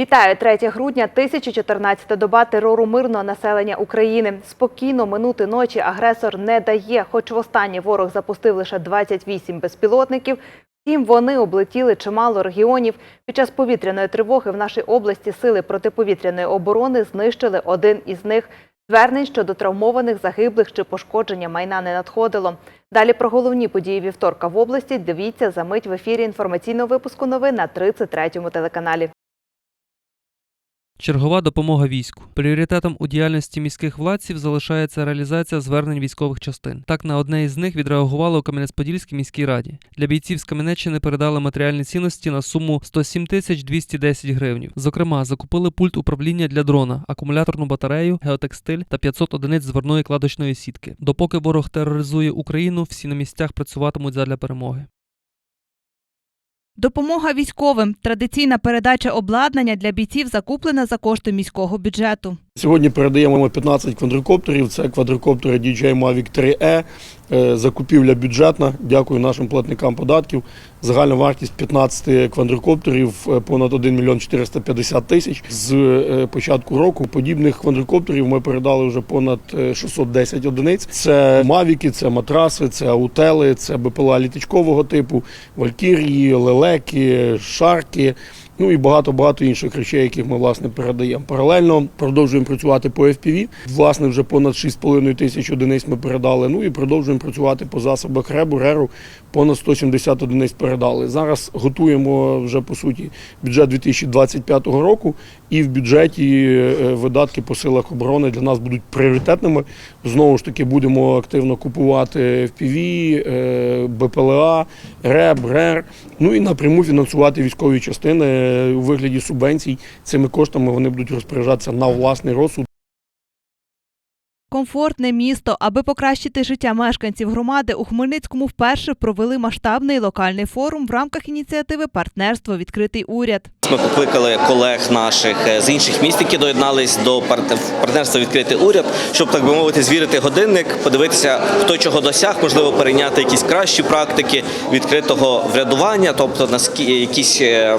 Вітаю 3 грудня, 1014 доба терору мирного населення України. Спокійно минути ночі агресор не дає. Хоч востаннє ворог запустив лише 28 безпілотників. Втім, вони облетіли чимало регіонів. Під час повітряної тривоги в нашій області сили протиповітряної оборони знищили один із них. Звернень щодо травмованих, загиблих чи пошкодження майна не надходило. Далі про головні події вівторка в області дивіться за мить в ефірі інформаційного випуску новин на 33-му телеканалі. Чергова допомога війську. Пріоритетом у діяльності міських владців залишається реалізація звернень військових частин. Так на одне із них відреагували у Кам'янець-Подільській міській раді. Для бійців з Кам'янеччини передали матеріальні цінності на суму 107 тисяч 210 гривнів. Зокрема, закупили пульт управління для дрона, акумуляторну батарею, геотекстиль та 500 одиниць зверної кладочної сітки. Допоки ворог тероризує Україну, всі на місцях працюватимуть задля перемоги. Допомога військовим. Традиційна передача обладнання для бійців закуплена за кошти міського бюджету. Сьогодні передаємо 15 квадрокоптерів. Це квадрокоптери DJI Mavic 3E. Е, Закупівля бюджетна. Дякую нашим платникам податків. Загальна вартість 15 квадрокоптерів е, понад 1 мільйон 450 тисяч. З е, початку року подібних квадрокоптерів ми передали вже понад е, 610 одиниць. Це мавіки, це матраси, це аутели, це БПЛА літачкового типу, валькірії, лелеки, шарки. Ну і багато-багато інших речей, яких ми власне передаємо. Паралельно продовжуємо працювати по FPV. Власне, вже понад 6,5 тисяч одиниць ми передали. Ну і продовжуємо працювати по засобах РЕБу, РЕРу. Понад 170 одиниць передали. Зараз готуємо вже по суті бюджет 2025 року, і в бюджеті е, видатки по силах оборони для нас будуть пріоритетними. Знову ж таки, будемо активно купувати FPV, е, БПЛА, РЕБ, РЕР. Ну і напряму фінансувати військові частини е, у вигляді субвенцій. Цими коштами вони будуть розпоряджатися на власний розсуд. Комфортне місто. Аби покращити життя мешканців громади, у Хмельницькому вперше провели масштабний локальний форум в рамках ініціативи Партнерство відкритий уряд. Ми покликали колег наших е, з інших міст, які доєднались до парт- партнерства відкритий уряд, щоб так би мовити, звірити годинник, подивитися, хто чого досяг, можливо, перейняти якісь кращі практики відкритого врядування, тобто якісь е,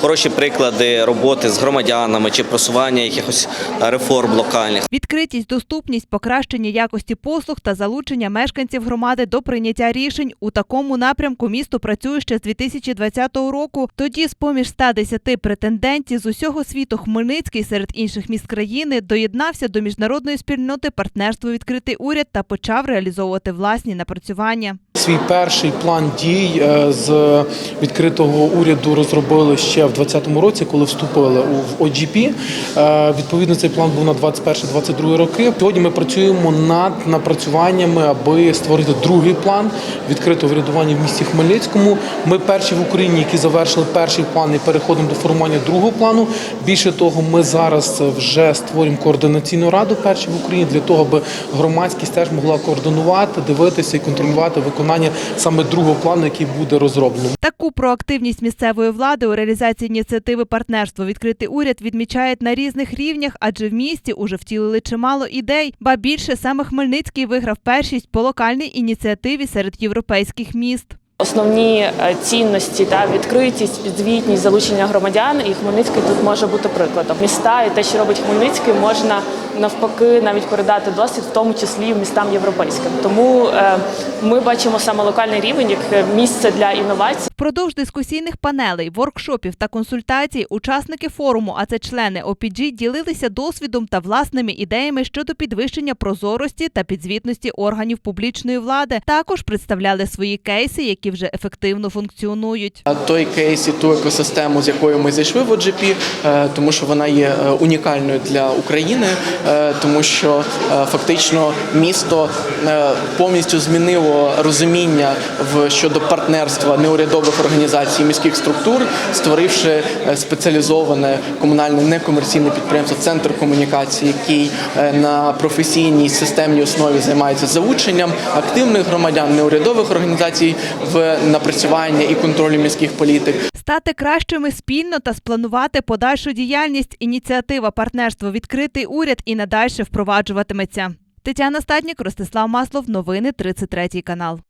хороші приклади роботи з громадянами чи просування якихось реформ локальних. Відкритість, доступність, покращення якості послуг та залучення мешканців громади до прийняття рішень у такому напрямку місто працює ще з 2020 року. Тоді, з поміж 110 претендентів з усього світу, Хмельницький серед інших міст країни доєднався до міжнародної спільноти партнерство відкритий уряд та почав реалізовувати власні напрацювання. Свій перший план дій е, з відкритого уряду розробили ще в 2020 році, коли вступили в OGP. Е, Відповідно, цей план був на 21-22 роки. Сьогодні ми працюємо над напрацюваннями, аби створити другий план відкритого врядування в місті Хмельницькому. Ми перші в Україні, які завершили перший план і переходимо до формування другого плану. Більше того, ми зараз вже створюємо координаційну раду перші в Україні для того, аби громадськість теж могла координувати, дивитися і контролювати виконання саме другого плану, який буде розроблено. Таку проактивність місцевої влади у реалізації ініціативи партнерство відкритий уряд відмічають на різних рівнях, адже в місті уже втілили чимало ідей. Ба більше саме Хмельницький виграв першість по локальній ініціативі серед європейських міст. Основні е, цінності та відкритість, підзвітність, залучення громадян, і Хмельницький тут може бути прикладом. Міста і те, що робить Хмельницький, можна навпаки навіть передати досвід, в тому числі і містам європейським. Тому е, ми бачимо саме локальний рівень як місце для інновацій. Впродовж дискусійних панелей, воркшопів та консультацій учасники форуму, а це члени OPG, ділилися досвідом та власними ідеями щодо підвищення прозорості та підзвітності органів публічної влади. Також представляли свої кейси, які вже ефективно функціонують. той кейс і ту екосистему, з якою ми зайшли в OGP, е, тому що вона є е, унікальною для України, тому що е, фактично місто е, повністю змінило розуміння в щодо партнерства неурядових організацій міських структур, створивши е, спеціалізоване комунальне некомерційне підприємство Центр комунікації, який е, на професійній системній основі займається залученням активних громадян неурядових організацій в напрацювання і контролю міських політик. Стати кращими спільно та спланувати подальшу діяльність. Ініціатива партнерство відкритий уряд і надальше впроваджуватиметься. Тетяна Стаднік, Ростислав Маслов. Новини 33 канал.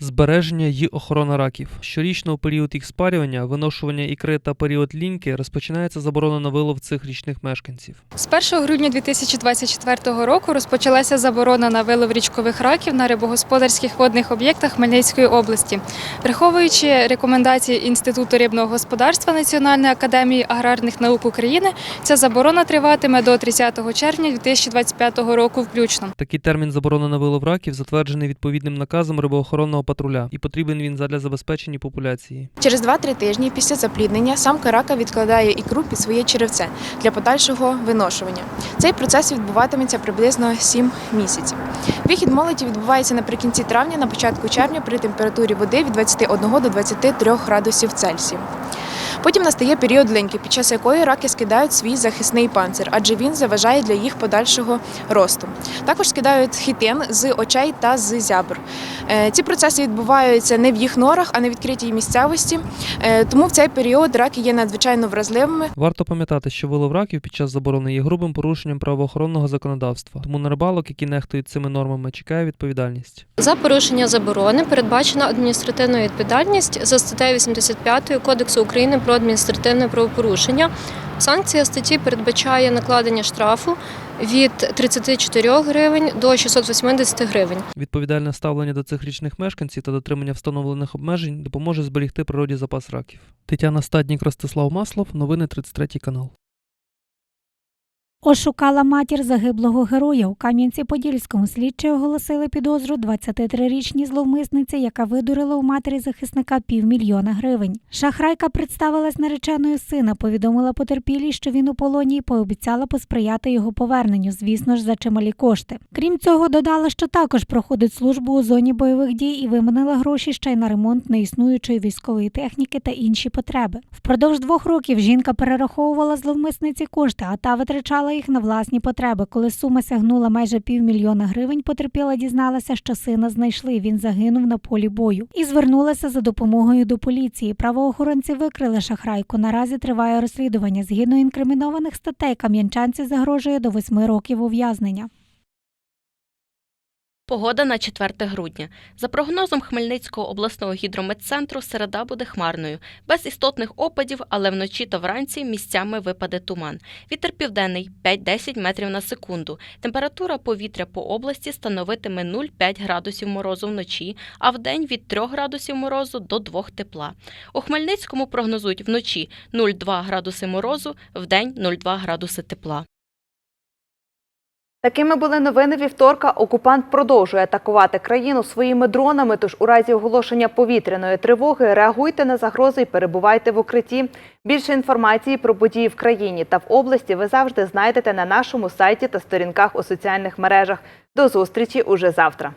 Збереження й охорона раків. Щорічно у період їх спарювання, виношування ікри та період ліньки розпочинається заборона на вилов цих річних мешканців. З 1 грудня 2024 року розпочалася заборона на вилов річкових раків на рибогосподарських водних об'єктах Хмельницької області. Враховуючи рекомендації Інституту рибного господарства Національної академії аграрних наук України, ця заборона триватиме до 30 червня 2025 року включно. Такий термін заборони на вилов раків затверджений відповідним наказом рибоохоронного патруля, і потрібен він задля забезпечення популяції. Через 2-3 тижні після запліднення самка рака відкладає ікру під своє черевце для подальшого виношування. Цей процес відбуватиметься приблизно 7 місяців. Вихід молоді відбувається наприкінці травня, на початку червня при температурі води від 21 до 23 градусів Цельсію. Потім настає період леньки, під час якої раки скидають свій захисний панцир, адже він заважає для їх подальшого росту. Також скидають хітин з очей та з зябр. Е, Ці процеси відбуваються не в їх норах, а на відкритій місцевості. Е, Тому в цей період раки є надзвичайно вразливими. Варто пам'ятати, що вилов раків під час заборони є грубим порушенням правоохоронного законодавства, тому на рибалок, які нехтують цими нормами, чекає відповідальність. За порушення заборони передбачена адміністративна відповідальність за статтею 85 Кодексу України про адміністративне правопорушення. Санкція статті передбачає накладення штрафу від 34 гривень до 680 гривень. Відповідальне ставлення до цих річних мешканців та дотримання встановлених обмежень допоможе зберігти природі запас раків. Тетяна Стаднік, Ростислав Маслов, новини 33 канал. Ошукала матір загиблого героя у Кам'янці-Подільському. Слідчі оголосили підозру 23-річній зловмисниці, яка видурила у матері захисника півмільйона гривень. Шахрайка представилась нареченою сина, повідомила потерпілій, що він у полоні, і пообіцяла посприяти його поверненню, звісно ж, за чималі кошти. Крім цього, додала, що також проходить службу у зоні бойових дій і виманила гроші ще й на ремонт неіснуючої військової техніки та інші потреби. Впродовж двох років жінка перераховувала зловмисниці кошти, а та витрачала їх на власні потреби. Коли сума сягнула майже півмільйона гривень, потерпіла дізналася, що сина знайшли. Він загинув на полі бою і звернулася за допомогою до поліції. Правоохоронці викрили шахрайку. Наразі триває розслідування. Згідно інкримінованих статей, кам'янчанці загрожує до восьми років ув'язнення. Погода на 4 грудня. За прогнозом Хмельницького обласного гідрометцентру, середа буде хмарною, без істотних опадів, але вночі та вранці місцями випаде туман. Вітер південний 5-10 метрів на секунду. Температура повітря по області становитиме 0,5 градусів морозу вночі, а вдень від 3 градусів морозу до 2 тепла. У Хмельницькому прогнозують вночі 0,2 градуси морозу, вдень 0,2 градуси тепла. Такими були новини вівторка. Окупант продовжує атакувати країну своїми дронами. Тож у разі оголошення повітряної тривоги реагуйте на загрози і перебувайте в укритті. Більше інформації про події в країні та в області ви завжди знайдете на нашому сайті та сторінках у соціальних мережах. До зустрічі уже завтра.